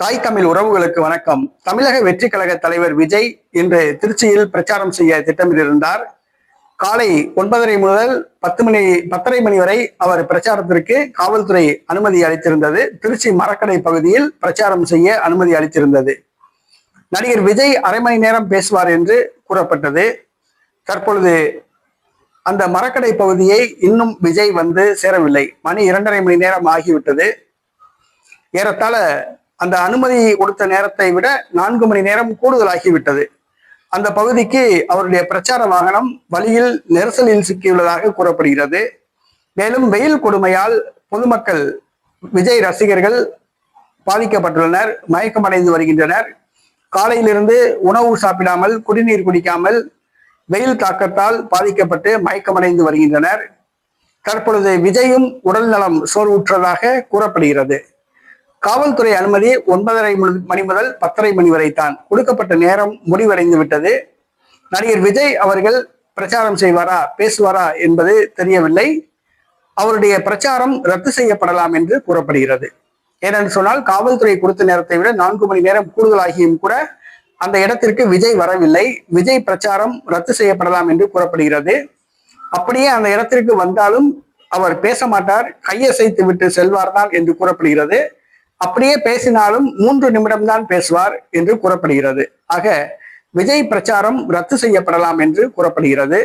தாய் தமிழ் உறவுகளுக்கு வணக்கம். தமிழக வெற்றி கழக தலைவர் விஜய் இன்று திருச்சியில் பிரச்சாரம் செய்ய திட்டமிட்டிருந்தார். காலை ஒன்பதரை முதல் பத்து மணி பத்தரை மணி வரை அவர் பிரச்சாரத்திற்கு காவல்துறை அனுமதி அளித்திருந்தது. திருச்சி மரக்கடை பகுதியில் பிரச்சாரம் செய்ய அனுமதி அளித்திருந்தது. நடிகர் விஜய் அரை மணி நேரம் பேசுவார் என்று கூறப்பட்டது. தற்பொழுது அந்த மரக்கடை பகுதியை இன்னும் விஜய் வந்து சேரவில்லை. மணி இரண்டரை மணி நேரம் ஆகிவிட்டது. ஏறத்தாழ அந்த அனுமதி கொடுத்த நேரத்தை விட நான்கு மணி நேரம் கூடுதலாகிவிட்டது. அந்த பகுதிக்கு அவருடைய பிரச்சார வாகனம் வழியில் நெரிசலில் சிக்கியுள்ளதாக கூறப்படுகிறது. மேலும் வெயில் கொடுமையால் பொதுமக்கள் விஜய் ரசிகர்கள் பாதிக்கப்பட்டுள்ளனர் மயக்கமடைந்து வருகின்றனர். காலையிலிருந்து உணவு சாப்பிடாமல் குடிநீர் குடிக்காமல் வெயில் தாக்கத்தால் பாதிக்கப்பட்டு மயக்கமடைந்து வருகின்றனர். தற்பொழுது விஜயும் உடல் நலம் சோர்வுற்றதாக கூறப்படுகிறது. காவல்துறை அனுமதி ஒன்பதரை மு- மணி முதல் பத்தரை மணி வரை தான். கொடுக்கப்பட்ட நேரம் முடிவடைந்து விட்டது. நடிகர் விஜய் அவர்கள் பிரச்சாரம் செய்வாரா பேசுவாரா என்பது தெரியவில்லை. அவருடைய பிரச்சாரம் ரத்து செய்யப்படலாம் என்று கூறப்படுகிறது. ஏனென்று சொன்னால் காவல்துறை கொடுத்த நேரத்தை விட நான்கு மணி நேரம் கூடுதலாகியும் கூட அந்த இடத்திற்கு விஜய் வரவில்லை. விஜய் பிரச்சாரம் ரத்து செய்யப்படலாம் என்று கூறப்படுகிறது. அப்படியே அந்த இடத்திற்கு வந்தாலும் அவர் பேச மாட்டார் கையசைத்து விட்டு செல்வார்தான் என்று கூறப்படுகிறது. அப்படியே பேசினாலும் மூன்று நிமிடம் தான் பேசுவார் என்று கூறப்படுகிறது. ஆக விஜய் பிரச்சாரம் ரத்து செய்யப்படலாம் என்று கூறப்படுகிறது.